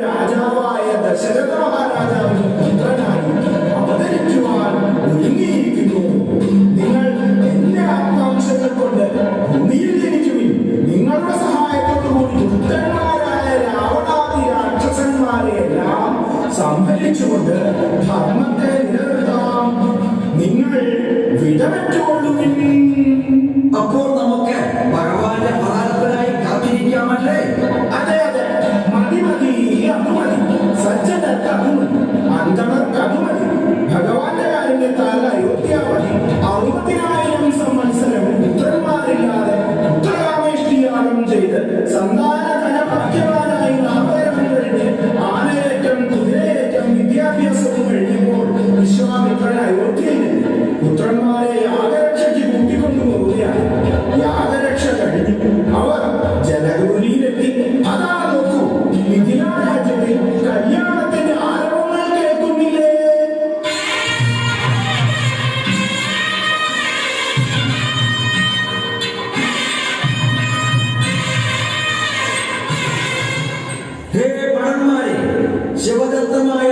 രാജാവായ ദശരഥ മഹാരാജാവിന് പുത്രനായി അവതരിക്കുവാൻ ഒരുങ്ങിയിരിക്കുന്നു. നിങ്ങൾ എന്റെ ആത്മാംശങ്ങൾ കൊണ്ട് ഭൂമിയിൽ ജനിക്കുവിൻ. നിങ്ങളുടെ സഹായത്തോടുകൂടി ദുഷ്ടന്മാരായ രാവണാദി രാക്ഷസന്മാരെ എല്ലാം സംഹരിച്ചുകൊണ്ട് ധർമ്മത്തെ നിലനിർത്താം. നിങ്ങൾ വിടവറ്റുകൊള്ളുവിൻ അപ്പോൾ നമുക്ക് ഭഗവാന്റെ പ്രധാനത്തിനായി കാത്തിരിക്കാമല്ലേ? ശിവദത്തമായ